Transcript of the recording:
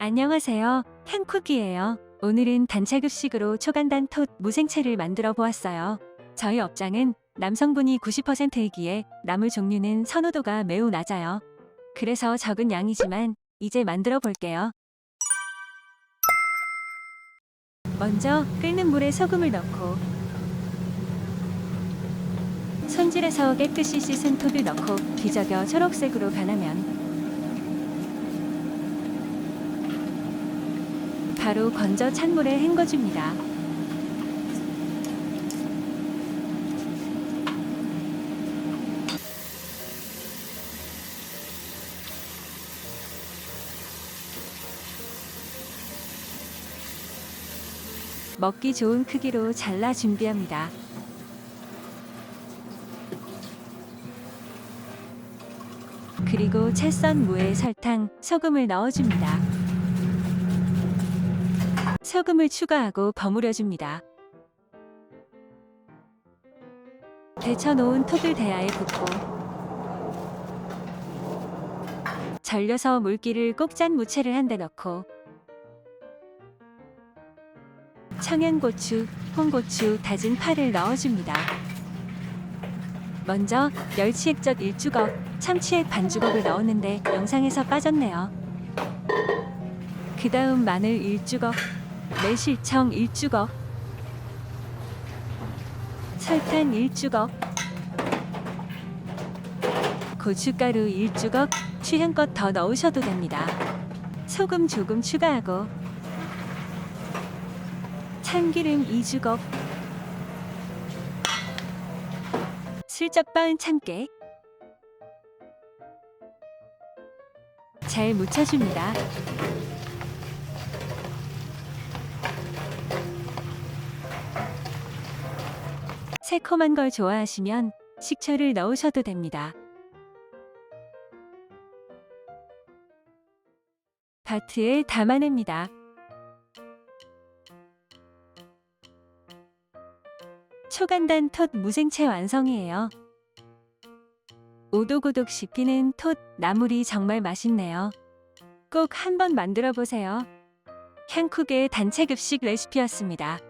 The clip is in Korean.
안녕하세요. 향쿡이에요. 오늘은 단체급식으로 초간단 톳 무생채를 만들어 보았어요. 저희 업장은 남성분이 90%이기에 나물 종류는 선호도가 매우 낮아요. 그래서 적은 양이지만 이제 만들어 볼게요. 먼저 끓는 물에 소금을 넣고 손질해서 깨끗이 씻은 톳을 넣고 뒤적여 초록색으로 변하면 바로 건져 찬물에 헹궈줍니다. 먹기 좋은 크기로 잘라 준비합니다. 그리고 채썬 무에 설탕, 소금을 넣어줍니다. 소금을 추가하고 버무려줍니다. 데쳐놓은 톱을 대야에 붓고 절려서 물기를 꼭짠 무채를 한 대 넣고 청양고추, 홍고추, 다진 파를 넣어줍니다. 먼저 멸치액젓 1주걱, 참치액 반주걱을 넣었는데 영상에서 빠졌네요. 그 다음 마늘 1주걱, 매실청 1주걱, 설탕 1주걱, 고춧가루 1주걱, 취향껏 더 넣으셔도 됩니다. 소금 조금 추가하고 참기름 2주걱, 슬쩍 빻은 참깨, 잘 묻혀줍니다. 새콤한 걸 좋아하시면 식초를 넣으셔도 됩니다. 바트에 담아냅니다. 초간단 톳 무생채 완성이에요. 오독오독 씹히는 톳 나물이 정말 맛있네요. 꼭 한번 만들어 보세요. 향쿡의 단체 급식 레시피였습니다.